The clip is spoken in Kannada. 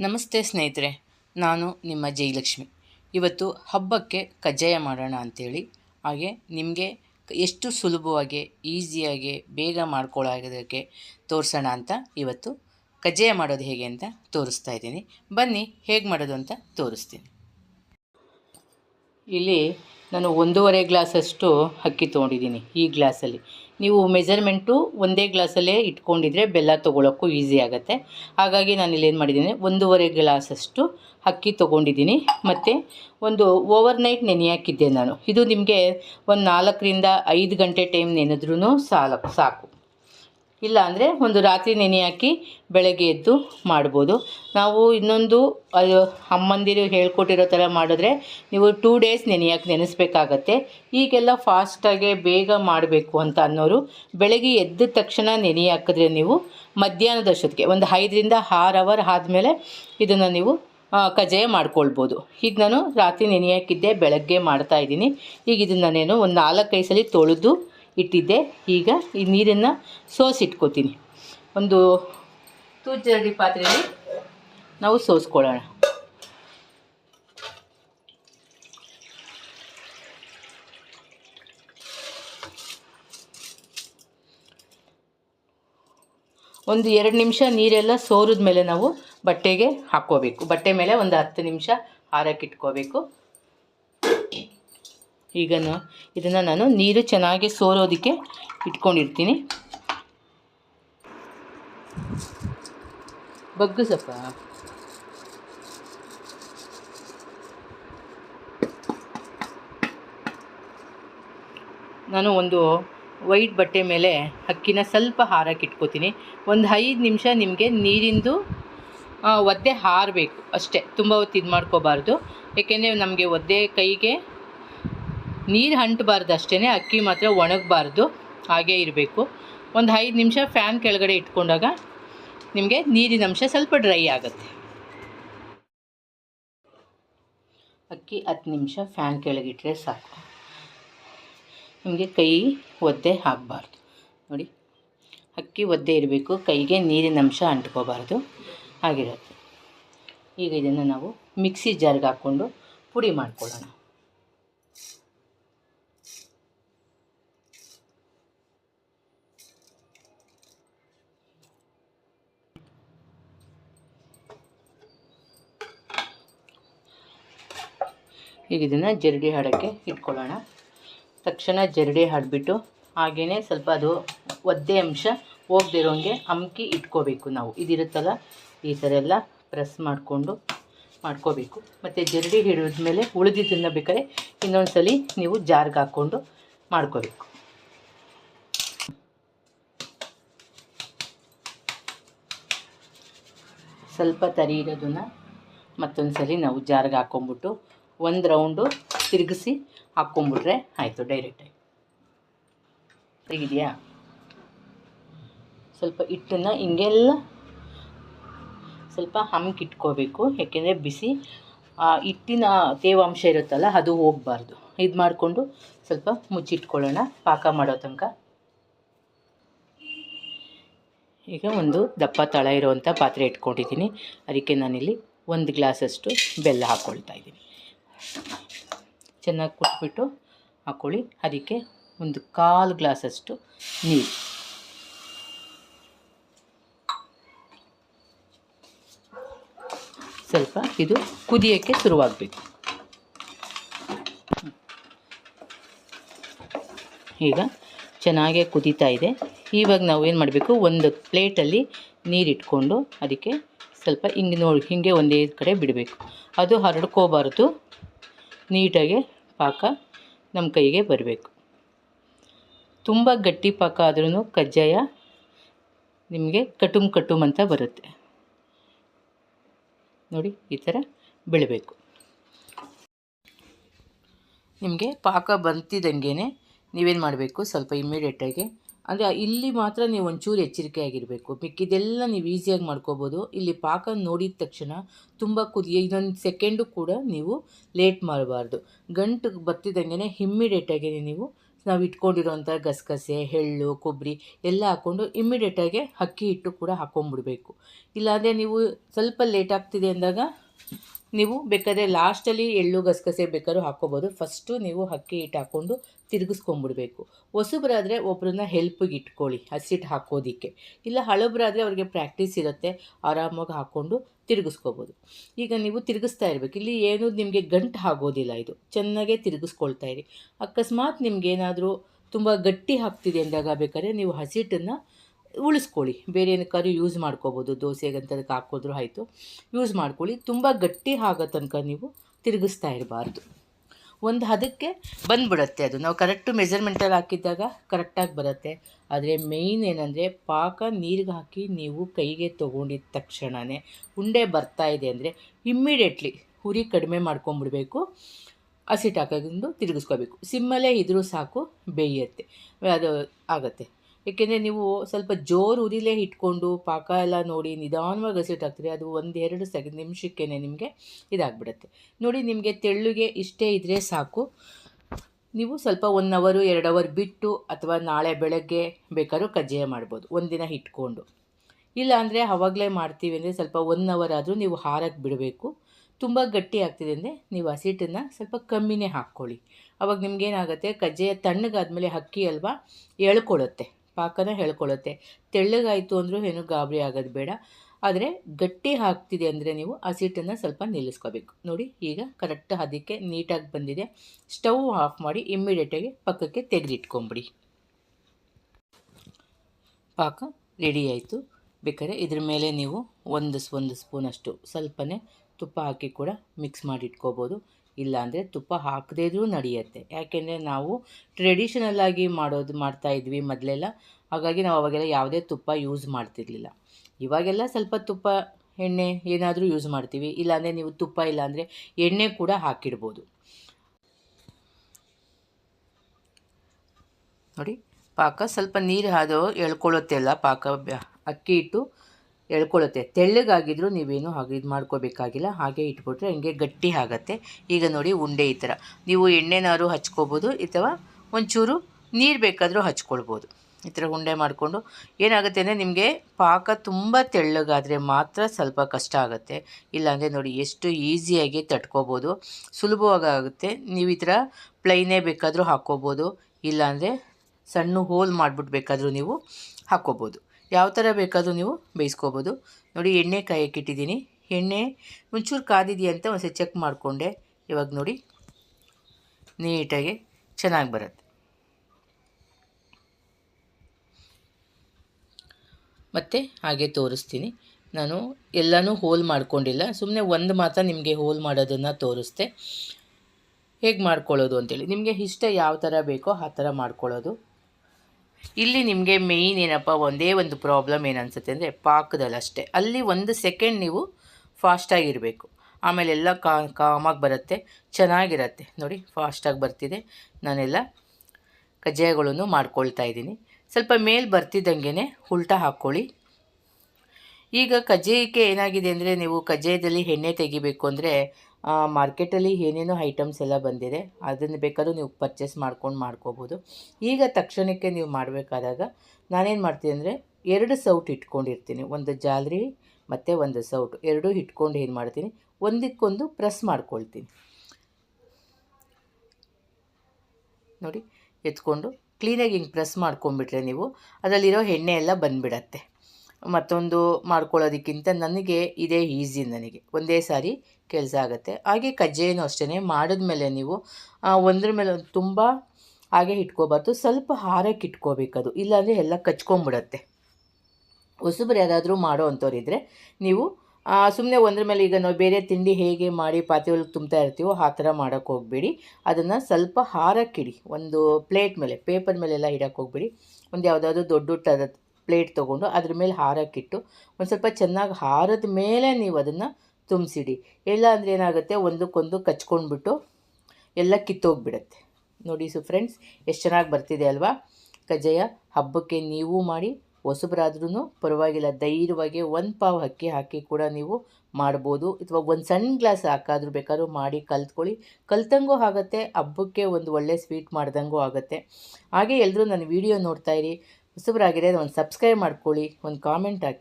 ನಮಸ್ತೆ ಸ್ನೇಹಿತರೆ, ನಾನು ನಿಮ್ಮ ಜಯಲಕ್ಷ್ಮಿ. ಇವತ್ತು ಹಬ್ಬಕ್ಕೆ ಕಜ್ಜಾಯ ಮಾಡೋಣ ಅಂಥೇಳಿ ಹಾಗೆ ನಿಮಗೆ ಎಷ್ಟು ಸುಲಭವಾಗಿ, ಈಸಿಯಾಗಿ, ಬೇಗ ಮಾಡ್ಕೊಳ್ಳೋದಕ್ಕೆ ತೋರಿಸೋಣ ಅಂತ ಇವತ್ತು ಕಜ್ಜಾಯ ಮಾಡೋದು ಹೇಗೆ ಅಂತ ತೋರಿಸ್ತಾ ಇದ್ದೀನಿ. ಬನ್ನಿ ಹೇಗೆ ಮಾಡೋದು ಅಂತ ತೋರಿಸ್ತೀನಿ. ಇಲ್ಲಿ ನಾನು ಒಂದೂವರೆ ಗ್ಲಾಸಷ್ಟು ಅಕ್ಕಿ ತೊಗೊಂಡಿದ್ದೀನಿ ಈ ಗ್ಲಾಸಲ್ಲಿ. ನೀವು ಮೆಜರ್ಮೆಂಟು ಒಂದೇ ಗ್ಲಾಸಲ್ಲೇ ಇಟ್ಕೊಂಡಿದ್ರೆ ಬೆಲ್ಲ ತೊಗೊಳೋಕ್ಕೂ ಈಸಿ ಆಗುತ್ತೆ. ಹಾಗಾಗಿ ನಾನು ಇಲ್ಲಿ ಏನು ಮಾಡಿದ್ದೀನಿ, ಒಂದೂವರೆ ಗ್ಲಾಸಷ್ಟು ಅಕ್ಕಿ ತೊಗೊಂಡಿದ್ದೀನಿ. ಮತ್ತು ಒಂದು ಓವರ್ ನೈಟ್ ನೆನೆ. ಹಾಕಿದ್ದೆ ನಾನು ಇದು ನಿಮಗೆ ಒಂದು ನಾಲ್ಕರಿಂದ ಐದು ಗಂಟೆ ಟೈಮ್ ನೆನೆದ್ರೂ ಸಾಲ, ಸಾಕು. ಇಲ್ಲ ಅಂದರೆ ಒಂದು ರಾತ್ರಿ ನೆನೆ ಹಾಕಿ ಬೆಳಗ್ಗೆ ಎದ್ದು ಮಾಡ್ಬೋದು. ನಾವು ಇನ್ನೊಂದು, ಅದು ಅಮ್ಮಂದಿರು ಹೇಳ್ಕೊಟ್ಟಿರೋ ಥರ ಮಾಡಿದ್ರೆ ನೀವು ಟೂ ಡೇಸ್ ನೆನೆಯಕ್ಕೆ ನೆನೆಸ್ಬೇಕಾಗತ್ತೆ. ಈಗೆಲ್ಲ ಫಾಸ್ಟಾಗೆ ಬೇಗ ಮಾಡಬೇಕು ಅಂತ ಅನ್ನೋರು ಬೆಳಗ್ಗೆ ಎದ್ದ ತಕ್ಷಣ ನೆನೆ ಹಾಕಿದ್ರೆ ನೀವು ಮಧ್ಯಾಹ್ನದ ಅಷ್ಟೊತ್ತಿಗೆ, ಒಂದು ಐದರಿಂದ ಆರು ಅವರ್ ಆದಮೇಲೆ ಇದನ್ನು ನೀವು ಕಜ್ಜಾಯ ಮಾಡ್ಕೊಳ್ಬೋದು. ಈಗ ನಾನು ರಾತ್ರಿ ನೆನೆ ಹಾಕಿದ್ದೆ, ಬೆಳಗ್ಗೆ ಮಾಡ್ತಾಯಿದ್ದೀನಿ ಈಗ ಇದನ್ನು ನಾನು ಒಂದು ನಾಲ್ಕೈದು ಸಲ ತೊಳೆದು ಇಟ್ಟಿದ್ದೆ. ಈಗ ಈ ನೀರನ್ನು ಸೋಸಿಟ್ಕೋತೀನಿ. ಒಂದು ತೂಜರಡಿ ಪಾತ್ರೆಯಲ್ಲಿ ನಾವು ಸೋಸ್ಕೊಳ್ಳೋಣ. ಒಂದು ಎರಡು ನಿಮಿಷ ನೀರೆಲ್ಲ ಸೋರಿದ ಮೇಲೆ ನಾವು ಬಟ್ಟೆಗೆ ಹಾಕ್ಕೋಬೇಕು. ಬಟ್ಟೆ ಮೇಲೆ ಒಂದು ಹತ್ತು ನಿಮಿಷ ಹಾರಕ್ಕೆ ಇಟ್ಕೋಬೇಕು. ಈಗ ಇದನ್ನು ನಾನು ನೀರು ಚೆನ್ನಾಗಿ ಸೋರೋದಕ್ಕೆ ಇಟ್ಕೊಂಡಿರ್ತೀನಿ. ಬಗ್ಗು ಸಪ್ಪ ನಾನು ಒಂದು ವೈಟ್ ಬಟ್ಟೆ ಮೇಲೆ ಅಕ್ಕಿನ ಸ್ವಲ್ಪ ಹಾರಕ್ಕೆ ಇಟ್ಕೋತೀನಿ. ಒಂದು ಐದು ನಿಮಿಷ ನಿಮಗೆ ನೀರಿಂದು ಒದ್ದೆ ಹಾರಬೇಕು. ಅಷ್ಟೇ. ತುಂಬ ಹೊತ್ತು ಇದು ಮಾಡ್ಕೋಬಾರ್ದು ಏಕೆಂದರೆ ನಮಗೆ ಒದ್ದೆ ಕೈಗೆ ನೀರು ಅಂಟಬಾರ್ದು ಅಷ್ಟೇ ಅಕ್ಕಿ ಮಾತ್ರ ಒಣಗಬಾರ್ದು, ಹಾಗೇ ಇರಬೇಕು. ಒಂದು ಐದು ನಿಮಿಷ ಫ್ಯಾನ್ ಕೆಳಗಡೆ ಇಟ್ಕೊಂಡಾಗ ನಿಮಗೆ ನೀರಿನ ಅಂಶ ಸ್ವಲ್ಪ ಡ್ರೈ ಆಗುತ್ತೆ. ಅಕ್ಕಿ ಹತ್ತು ನಿಮಿಷ ಫ್ಯಾನ್ ಕೆಳಗಿಟ್ರೆ ಸಾಕು. ನಿಮಗೆ ಕೈ ಒದ್ದೆ ಹಾಕಬಾರ್ದು ನೋಡಿ, ಅಕ್ಕಿ ಒದ್ದೆ ಇರಬೇಕು, ಕೈಗೆ ನೀರಿನ ಅಂಶ ಅಂಟ್ಕೋಬಾರ್ದು ಆಗಿರುತ್ತೆ ಈಗ ಇದನ್ನು ನಾವು ಮಿಕ್ಸಿ ಜಾರ್ಗೆ ಹಾಕ್ಕೊಂಡು ಪುಡಿ ಮಾಡ್ಕೊಳ್ಳೋಣ. ಈಗ ಇದನ್ನು ಜರಡಿ ಹಾಡೋಕ್ಕೆ ಇಟ್ಕೊಳ್ಳೋಣ. ತಕ್ಷಣ ಜರಡಿ ಹಾಡಿಬಿಟ್ಟು ಹಾಗೆಯೇ ಸ್ವಲ್ಪ ಅದು ಒದ್ದೆ ಅಂಶ ಹೋಗದಿರೋಂಗೆ ಅಮ್ಕಿ ಇಟ್ಕೋಬೇಕು ನಾವು. ಇದಿರುತ್ತಲ್ಲ, ಈ ಥರ ಎಲ್ಲ ಪ್ರೆಸ್ ಮಾಡಿಕೊಂಡು ಮಾಡ್ಕೋಬೇಕು. ಮತ್ತು ಜರಡಿ ಹಿಡಿದ್ಮೇಲೆ ಉಳಿದಿದ್ದನ್ನು ಬೇಕಾದ್ರೆ ಇನ್ನೊಂದು ಸಲ ನೀವು ಜಾರ್ಗೆ ಹಾಕ್ಕೊಂಡು ಮಾಡ್ಕೋಬೇಕು. ಸ್ವಲ್ಪ ತರಿ ಇರೋದನ್ನು ಮತ್ತೊಂದು ಸಲ ನಾವು ಜಾರ್ಗೆ ಹಾಕ್ಕೊಂಬಿಟ್ಟು ಒಂದು ರೌಂಡು ತಿರುಗಿಸಿ ಹಾಕ್ಕೊಂಬಿಟ್ರೆ ಆಯಿತು ಡೈರೆಕ್ಟಾಗಿ ತೆಗಿದೆಯಾ? ಸ್ವಲ್ಪ ಹಿಟ್ಟನ್ನು ಹಿಂಗೆಲ್ಲ ಸ್ವಲ್ಪ ಹಮ್ಕಿಟ್ಕೋಬೇಕು ಯಾಕೆಂದರೆ ಬಿಸಿ. ಹಿಟ್ಟಿನ ತೇವಾಂಶ ಇರುತ್ತಲ್ಲ, ಅದು ಹೋಗಬಾರ್ದು. ಇದು ಮಾಡಿಕೊಂಡು ಸ್ವಲ್ಪ ಮುಚ್ಚಿಟ್ಕೊಳ್ಳೋಣ, ಪಾಕ ಮಾಡೋ ತನಕ. ಈಗ ಒಂದು ದಪ್ಪ ತಳ ಇರುವಂಥ ಪಾತ್ರೆ ಇಟ್ಕೊಂಡಿದ್ದೀನಿ. ಅದಕ್ಕೆ ನಾನಿಲ್ಲಿ ಒಂದು ಗ್ಲಾಸಷ್ಟು ಬೆಲ್ಲ ಹಾಕ್ಕೊಳ್ತಾ ಇದ್ದೀನಿ. ಚೆನ್ನಾಗಿ ಕುಟ್ಬಿಟ್ಟು ಹಾಕ್ಕೊಳ್ಳಿ ಅದಕ್ಕೆ ಒಂದು ಕಾಲು ಗ್ಲಾಸಷ್ಟು ನೀರು. ಸ್ವಲ್ಪ ಇದು ಕುದಿಯೋಕ್ಕೆ ಶುರುವಾಗಬೇಕು. ಈಗ ಚೆನ್ನಾಗೇ ಕುದೀತಾ ಇದೆ. ಇವಾಗ ನಾವು ಏನು ಮಾಡಬೇಕು? ಒಂದು ಪ್ಲೇಟಲ್ಲಿ ನೀರಿಟ್ಕೊಂಡು ಅದಕ್ಕೆ ಸ್ವಲ್ಪ ಹಿಂಗೆ ನೋಡಿ ಹೀಗೆ ಒಂದೇ ಕಡೆ ಬಿಡಬೇಕು. ಅದು ಹರಡ್ಕೋಬಾರ್ದು. ನೀಟಾಗಿ ಪಾಕ ನಮ್ಮ ಕೈಗೆ ಬರಬೇಕು. ತುಂಬ ಗಟ್ಟಿ ಪಾಕ ಆದ್ರೂ ಕಜ್ಜಾಯ ನಿಮಗೆ ಕಟುಮ್ ಕಟುಮ್ ಅಂತ ಬರುತ್ತೆ. ನೋಡಿ, ಈ ಥರ ಬೆಳಬೇಕು. ನಿಮಗೆ ಪಾಕ ಬಂತಿದ್ದಂಗೆ ನೀವೇನು ಮಾಡಬೇಕು? ಸ್ವಲ್ಪ ಇಮ್ಮಿಡಿಯೇಟಾಗಿ ಅಂದರೆ ಇಲ್ಲಿ ಮಾತ್ರ ನೀವು ಒಂಚೂರು ಎಚ್ಚರಿಕೆ ಆಗಿರಬೇಕು ಮಿಕ್ಕಿದೆಲ್ಲ ನೀವು ಈಸಿಯಾಗಿ ಮಾಡ್ಕೋಬೋದು. ಇಲ್ಲಿ ಪಾಕ ನೋಡಿದ ತಕ್ಷಣ ತುಂಬ ಕುದಿಯ ಇನ್ನೊಂದು ಸೆಕೆಂಡು ಕೂಡ ನೀವು ಲೇಟ್ ಮಾಡಬಾರ್ದು. ಗಂಟು ಬತ್ತಿದಂಗೆ ಇಮ್ಮಿಡಿಯೇಟಾಗಿ ನೀವು ನಾವು ಇಟ್ಕೊಂಡಿರೋಂಥ ಗಸಗಸೆ, ಎಳ್ಳು ಕೊಬ್ಬರಿ ಎಲ್ಲ ಹಾಕ್ಕೊಂಡು ಇಮ್ಮಿಡಿಯೇಟಾಗಿ ಅಕ್ಕಿ ಹಿಟ್ಟು ಕೂಡ ಹಾಕ್ಕೊಂಬಿಡ್ಬೇಕು ಇಲ್ಲಾಂದರೆ ನೀವು ಸ್ವಲ್ಪ ಲೇಟ್ ಆಗ್ತಿದೆ ಅಂದಾಗ ನೀವು ಬೇಕಾದರೆ ಲಾಸ್ಟಲ್ಲಿ ಎಳ್ಳು, ಗಸಗಸೆ ಬೇಕಾದ್ರೂ ಹಾಕ್ಕೋಬೋದು. ಫಸ್ಟು ನೀವು ಅಕ್ಕಿ ಹಿಟ್ಟು ಹಾಕ್ಕೊಂಡು ತಿರುಗಿಸ್ಕೊಂಬಿಡ್ಬೇಕು. ಹೊಸಬ್ರಾದರೆ ಒಬ್ಬರನ್ನ ಹೆಲ್ಪಿಗೆ ಇಟ್ಕೊಳ್ಳಿ ಹಸಿಟ್ಟು ಹಾಕೋದಕ್ಕೆ ಇಲ್ಲ ಹಳಬ್ರಾದರೆ ಅವ್ರಿಗೆ ಪ್ರಾಕ್ಟೀಸ್ ಇರುತ್ತೆ, ಆರಾಮಾಗಿ ಹಾಕ್ಕೊಂಡು ತಿರುಗಿಸ್ಕೋಬೋದು. ಈಗ ನೀವು ತಿರುಗಿಸ್ತಾ ಇರಬೇಕು. ಇಲ್ಲಿ ಏನೂ ನಿಮಗೆ ಗಂಟು ಆಗೋದಿಲ್ಲ ಇದು. ಚೆನ್ನಾಗೇ ತಿರುಗಿಸ್ಕೊಳ್ತಾ ಇರಿ. ಅಕಸ್ಮಾತ್ ನಿಮಗೇನಾದರೂ ತುಂಬ ಗಟ್ಟಿ ಆಗ್ತಿದೆ ಅಂದಾಗ ಬೇಕಾದ್ರೆ ನೀವು ಹಸಿಟ್ಟನ್ನು ಉಳಿಸ್ಕೊಳ್ಳಿ. ಬೇರೆ ಏನಕ್ಕಾದ್ರೂ ಯೂಸ್ ಮಾಡ್ಕೋಬೋದು. ದೋಸೆಗೆ ಅದಕ್ಕೆ ಹಾಕಿದ್ರು ಆಯಿತು. ಯೂಸ್ ಮಾಡ್ಕೊಳ್ಳಿ. ತುಂಬ ಗಟ್ಟಿ ಆಗೋ ತನಕ ನೀವು ತಿರುಗಿಸ್ತಾ ಇರಬಾರ್ದು. ಒಂದು ಹದಕ್ಕೆ ಬಂದ್ಬಿಡುತ್ತೆ ಅದು. ನಾವು ಕರೆಕ್ಟು ಮೆಜರ್ಮೆಂಟಲ್ಲಿ ಹಾಕಿದ್ದಾಗ ಕರೆಕ್ಟಾಗಿ ಬರುತ್ತೆ. ಆದರೆ ಮೇಯ್ನ್ ಏನಂದರೆ ಪಾಕ ನೀರಿಗೆ ಹಾಕಿ ನೀವು ಕೈಗೆ ತೊಗೊಂಡಿದ್ದ ತಕ್ಷಣವೇ ಉಂಡೆ ಬರ್ತಾ ಇದೆ ಅಂದರೆ ಇಮ್ಮಿಡಿಯೇಟ್ಲಿ ಹುರಿ ಕಡಿಮೆ ಮಾಡ್ಕೊಂಬಿಡ್ಬೇಕು. ಹಸಿಟ್ಟು ಹಾಕೊಂಡು ತಿರುಗಿಸ್ಕೋಬೇಕು. ಸಿಮ್ಮಲ್ಲೇ ಇದ್ರೂ ಸಾಕು, ಬೇಯುತ್ತೆ. ಅದು ಆಗುತ್ತೆ. ಏಕೆಂದರೆ ನೀವು ಸ್ವಲ್ಪ ಜೋರು ಉರಿಲೇ ಇಟ್ಕೊಂಡು ಪಾಕ ಎಲ್ಲ ನೋಡಿ ನಿಧಾನವಾಗಿ ಹಸಿಟ್ಟು ಹಾಕ್ತೀರಿ, ಅದು ಒಂದೆರಡು ಸೆಕೆಂಡ್ ನಿಮಿಷಕ್ಕೇ ನಿಮಗೆ ಇದಾಗ್ಬಿಡುತ್ತೆ. ನೋಡಿ, ನಿಮಗೆ ತೆಳ್ಳುಗೆ ಇಷ್ಟೇ ಇದ್ದರೆ ಸಾಕು. ನೀವು ಸ್ವಲ್ಪ ಒನ್ ಅವರು, ಎರಡು ಅವರ್ ಬಿಟ್ಟು ಅಥವಾ ನಾಳೆ ಬೆಳಗ್ಗೆ ಬೇಕಾದ್ರೂ ಕಜ್ಜಾಯ ಮಾಡ್ಬೋದು ಒಂದಿನ ಇಟ್ಕೊಂಡು. ಇಲ್ಲ ಅಂದರೆ ಆವಾಗಲೇ ಮಾಡ್ತೀವಿ ಅಂದರೆ ಸ್ವಲ್ಪ ಒನ್ ಅವರ್ ಆದರೂ ನೀವು ಹಾರಕ್ಕೆ ಬಿಡಬೇಕು. ತುಂಬ ಗಟ್ಟಿ ಆಗ್ತಿದೆ ಅಂದರೆ ನೀವು ಹಸಿಟ್ಟನ್ನು ಸ್ವಲ್ಪ ಕಮ್ಮಿನೇ ಹಾಕ್ಕೊಳ್ಳಿ. ಅವಾಗ ನಿಮ್ಗೇನಾಗುತ್ತೆ, ಕಜ್ಜಾಯ ತಣ್ಣಗಾದ್ಮೇಲೆ ಅಕ್ಕಿ ಅಲ್ವಾ ಎಳ್ಕೊಳ್ಳುತ್ತೆ. ಪಾಕನ ಹೇಳ್ಕೊಳ್ಳುತ್ತೆ. ತೆಳ್ಳಗಾಯಿತು ಅಂದರೂ ಏನು ಗಾಬರಿ ಆಗೋದು ಬೇಡ. ಆದರೆ ಗಟ್ಟಿ ಹಾಕ್ತಿದೆ ಅಂದರೆ ನೀವು ಹಸಿಟ್ಟನ್ನು ಸ್ವಲ್ಪ ನಿಲ್ಲಿಸ್ಕೋಬೇಕು. ನೋಡಿ, ಈಗ ಕರೆಕ್ಟ್ ಅದಕ್ಕೆ ನೀಟಾಗಿ ಬಂದಿದೆ. ಸ್ಟವ್ ಆಫ್ ಮಾಡಿ ಇಮ್ಮಿಡಿಯೇಟಾಗಿ ಪಕ್ಕಕ್ಕೆ ತೆಗೆದಿಟ್ಕೊಂಬಿಡಿ. ಪಾಕ ರೆಡಿ ಆಯಿತು. ಬೇಕಾದ್ರೆ ಇದ್ರ ಮೇಲೆ ನೀವು ಒಂದು ಒಂದು ಸ್ಪೂನಷ್ಟು ಸ್ವಲ್ಪನೇ ತುಪ್ಪ ಹಾಕಿ ಕೂಡ ಮಿಕ್ಸ್ ಮಾಡಿ ಇಟ್ಕೋಬೋದು ಇಲ್ಲಾಂದರೆ ತುಪ್ಪ ಹಾಕದೇ ನಡೆಯುತ್ತೆ. ಯಾಕೆಂದರೆ ನಾವು ಟ್ರೆಡಿಷನಲ್ ಆಗಿ ಮಾಡೋದು ಮಾಡ್ತಾ ಇದ್ವಿ ಮೊದಲೆಲ್ಲ. ಹಾಗಾಗಿ ನಾವು ಅವಾಗೆಲ್ಲ ಯಾವುದೇ ತುಪ್ಪ ಯೂಸ್ ಮಾಡ್ತಿರ್ಲಿಲ್ಲ. ಇವಾಗೆಲ್ಲ ಸ್ವಲ್ಪ ತುಪ್ಪ, ಎಣ್ಣೆ ಏನಾದರೂ ಯೂಸ್ ಮಾಡ್ತೀವಿ. ಇಲ್ಲಾಂದರೆ ನೀವು ತುಪ್ಪ ಇಲ್ಲಾಂದರೆ ಎಣ್ಣೆ ಕೂಡ ಹಾಕಿಡ್ಬೋದು. ನೋಡಿ, ಪಾಕ ಸ್ವಲ್ಪ ನೀರು ಹಾದು ಎಳ್ಕೊಳ್ಳುತ್ತೆ ಅಲ್ಲ ಪಾಕ. ಅಕ್ಕಿ ಇಟ್ಟು ಎಳ್ಕೊಳ್ಳುತ್ತೆ. ತೆಳ್ಳಗಾಗಿದ್ರೂ ನೀವೇನು ಹಾಗೆ ಇದು ಮಾಡ್ಕೋಬೇಕಾಗಿಲ್ಲ. ಹಾಗೆ ಇಟ್ಬಿಟ್ರೆ ಹಂಗೆ ಗಟ್ಟಿ ಆಗುತ್ತೆ. ಈಗ ನೋಡಿ ಉಂಡೆ ಈ ಥರ. ನೀವು ಎಣ್ಣೆನಾರು ಹಚ್ಕೋಬೋದು ಅಥವಾ ಒಂಚೂರು ನೀರು ಬೇಕಾದರೂ ಹಚ್ಕೊಳ್ಬೋದು. ಈ ಥರ ಉಂಡೆ ಮಾಡಿಕೊಂಡು ಏನಾಗುತ್ತೆ ಅಂದರೆ ನಿಮಗೆ ಪಾಕ ತುಂಬ ತೆಳ್ಳಗಾದರೆ ಮಾತ್ರ ಸ್ವಲ್ಪ ಕಷ್ಟ ಆಗುತ್ತೆ. ಇಲ್ಲಾಂದರೆ ನೋಡಿ ಎಷ್ಟು ಈಸಿಯಾಗಿ ತಟ್ಕೋಬೋದು. ಸುಲಭವಾಗಿ ಆಗುತ್ತೆ. ನೀವು ಈ ಥರ ಪ್ಲೈನೇ ಬೇಕಾದರೂ ಹಾಕ್ಕೋಬೋದು. ಇಲ್ಲಾಂದರೆ ಸಣ್ಣ ಹೋಲ್ ಮಾಡಿಬಿಟ್ಟು ಬೇಕಾದರೂ ನೀವು ಹಾಕ್ಕೋಬೋದು. ಯಾವ ಥರ ಬೇಕಾದರೂ ನೀವು ಬೇಯಿಸ್ಕೋಬೋದು. ನೋಡಿ, ಎಣ್ಣೆ ಕಾಯಕ್ಕಿಟ್ಟಿದ್ದೀನಿ ಎಣ್ಣೆ ಒಂಚೂರು ಕಾದಿದೆಯಾ ಅಂತ ಒಂದ್ಸರಿ ಚೆಕ್ ಮಾಡಿಕೊಂಡೆ. ಇವಾಗ ನೋಡಿ, ನೀಟಾಗಿ ಚೆನ್ನಾಗಿ ಬರುತ್ತೆ. ಮತ್ತು ಹಾಗೆ ತೋರಿಸ್ತೀನಿ. ನಾನು ಎಲ್ಲನೂ ಹೋಲ್ ಮಾಡ್ಕೊಂಡಿಲ್ಲ. ಸುಮ್ಮನೆ ಒಂದು ಮಾತ್ರ ನಿಮಗೆ ಹೋಲ್ ಮಾಡೋದನ್ನು ತೋರಿಸ್ದೆ ಹೇಗೆ ಮಾಡ್ಕೊಳ್ಳೋದು ಅಂತೇಳಿ. ನಿಮಗೆ ಇಷ್ಟ ಯಾವ ಥರ ಬೇಕೋ ಆ ಥರ ಮಾಡ್ಕೊಳ್ಳೋದು. ಇಲ್ಲಿ ನಿಮಗೆ ಮೇಯ್ನ್ ಏನಪ್ಪ, ಒಂದೇ ಒಂದು ಪ್ರಾಬ್ಲಮ್ ಏನನ್ಸುತ್ತೆ ಅಂದರೆ ಪಾಕದಲ್ಲಿ ಅಷ್ಟೇ. ಅಲ್ಲಿ ಒಂದು ಸೆಕೆಂಡ್ ನೀವು ಫಾಸ್ಟಾಗಿರಬೇಕು ಆಮೇಲೆ ಎಲ್ಲ ಕಾ, ಕಾಮಾಗಿ ಬರುತ್ತೆ, ಚೆನ್ನಾಗಿರತ್ತೆ. ನೋಡಿ ಫಾಸ್ಟಾಗಿ ಬರ್ತಿದೆ. ನಾನೆಲ್ಲ ಕಜ್ಜಾಯಗಳನ್ನು ಮಾಡ್ಕೊಳ್ತಾ ಇದ್ದೀನಿ. ಸ್ವಲ್ಪ ಮೇಲೆ ಬರ್ತಿದ್ದಂಗೆ ಉಲ್ಟಾ ಹಾಕ್ಕೊಳ್ಳಿ. ಈಗ ಕಜ್ಜಾಯಕ್ಕೆ ಏನಾಗಿದೆ ಅಂದರೆ ನೀವು ಕಜ್ಜಾಯದಲ್ಲಿ ಎಣ್ಣೆ ತೆಗಿಬೇಕು ಅಂದರೆ ಮಾರ್ಕೆಟಲ್ಲಿ ಏನೇನೋ ಐಟಮ್ಸ್ ಎಲ್ಲ ಬಂದಿದೆ, ಅದನ್ನು ಬೇಕಾದರೂ ನೀವು ಪರ್ಚೇಸ್ ಮಾಡ್ಕೊಂಡು ಮಾಡ್ಕೋಬೋದು. ಈಗ ತಕ್ಷಣಕ್ಕೆ ನೀವು ಮಾಡಬೇಕಾದಾಗ ನಾನೇನು ಮಾಡ್ತೀನಿ ಅಂದರೆ ಎರಡು ಸೌಟ್ ಇಟ್ಕೊಂಡಿರ್ತೀನಿ. ಒಂದು ಜಾಲರಿ ಮತ್ತು ಒಂದು ಸೌಟ್. ಎರಡೂ ಇಟ್ಕೊಂಡು ಏನು ಮಾಡ್ತೀನಿ, ಒಂದಕ್ಕೊಂದು ಪ್ರೆಸ್ ಮಾಡ್ಕೊಳ್ತೀನಿ. ನೋಡಿ, ಎತ್ಕೊಂಡು ಕ್ಲೀನಾಗಿ ಹಿಂಗೆ ಪ್ರೆಸ್ ಮಾಡ್ಕೊಂಡ್ಬಿಟ್ರೆ ನೀವು, ಅದರಲ್ಲಿರೋ ಎಣ್ಣೆ ಎಲ್ಲ ಬಂದುಬಿಡತ್ತೆ. ಮತ್ತೊಂದು ಮಾಡ್ಕೊಳ್ಳೋದಕ್ಕಿಂತ ನನಗೆ ಇದೇ ಈಸಿ ನನಗೆ. ಒಂದೇ ಸಾರಿ ಕೆಲಸ ಆಗುತ್ತೆ. ಹಾಗೆ ಕಜ್ಜಾಯನೂ ಅಷ್ಟೇ ಮಾಡಿದ್ಮೇಲೆ ನೀವು ಒಂದ್ರ ಮೇಲೆ ತುಂಬ ಹಾಗೆ ಇಟ್ಕೋಬಾರ್ದು. ಸ್ವಲ್ಪ ಹಾರಕ್ಕೆ ಇಟ್ಕೋಬೇಕದು. ಇಲ್ಲಾಂದರೆ ಎಲ್ಲ ಕಚ್ಕೊಂಬಿಡತ್ತೆ. ಹೊಸಬ್ರು ಯಾರಾದರೂ ಮಾಡೋ ಅಂಥವ್ರಿದ್ರೆ ನೀವು ಸುಮ್ಮನೆ ಒಂದ್ರ ಮೇಲೆ ಈಗ ನಾವು ಬೇರೆ ತಿಂಡಿ ಹೇಗೆ ಮಾಡಿ ಪಾತ್ರೆ ಒಳಗೆ ತುಂಬ್ತಾ ಇರ್ತೀವೋ ಆ ಥರ ಮಾಡೋಕ್ಕೆ ಹೋಗಬೇಡಿ. ಅದನ್ನು ಸ್ವಲ್ಪ ಹಾರಕ್ಕಿಡಿ ಒಂದು ಪ್ಲೇಟ್ ಮೇಲೆ, ಪೇಪರ್ ಮೇಲೆಲ್ಲ ಇಡೋಕ್ಕೆ ಹೋಗಬೇಡಿ. ಒಂದು ಯಾವುದಾದ್ರು ದೊಡ್ಡ ಪ್ಲೇಟ್ ತೊಗೊಂಡು ಅದ್ರ ಮೇಲೆ ಹಾರಕ್ಕಿಟ್ಟು ಒಂದು ಸ್ವಲ್ಪ ಚೆನ್ನಾಗಿ ಹಾರದ ಮೇಲೆ ನೀವು ಅದನ್ನು ತುಂಬಿಸಿಡಿ. ಇಲ್ಲ ಅಂದರೆ ಏನಾಗುತ್ತೆ, ಒಂದಕ್ಕೊಂದು ಕಚ್ಕೊಂಡ್ಬಿಟ್ಟು ಎಲ್ಲ ಕಿತ್ತೋಗ್ಬಿಡುತ್ತೆ. ನೋಡಿ ಸೊ ಫ್ರೆಂಡ್ಸ್, ಎಷ್ಟು ಚೆನ್ನಾಗಿ ಬರ್ತಿದೆ ಅಲ್ವಾ? ಕಜ್ಜಾಯ, ಹಬ್ಬಕ್ಕೆ ನೀವು ಮಾಡಿ ಹೊಸಬರಾದ್ರೂ ಪರವಾಗಿಲ್ಲ, ಧೈರ್ಯವಾಗಿ ಒಂದು ಪಾವು ಅಕ್ಕಿ ಹಾಕಿ ಕೂಡ ನೀವು ಮಾಡ್ಬೋದು. ಅಥವಾ ಒಂದು ಸಣ್ಣ ಗ್ಲಾಸ್ ಹಾಕಾದ್ರೂ ಬೇಕಾದ್ರೂ ಮಾಡಿ ಕಲ್ತ್ಕೊಳ್ಳಿ. ಕಲ್ತಂಗೂ ಆಗುತ್ತೆ, ಹಬ್ಬಕ್ಕೆ ಒಂದು ಒಳ್ಳೆ ಸ್ವೀಟ್ ಮಾಡ್ದಂಗೂ ಆಗುತ್ತೆ. ಹಾಗೆ ಎಲ್ಲರೂ ನನ್ನ ವೀಡಿಯೋ ನೋಡ್ತಾಯಿರಿ ಹೊಸಬರಾಗಿದ್ರೆ ಒಂದು ಸಬ್ಸ್ಕ್ರೈಬ್ ಮಾಡ್ಕೊಳ್ಳಿ ಒಂದು ಕಾಮೆಂಟ್ ಹಾಕಿ.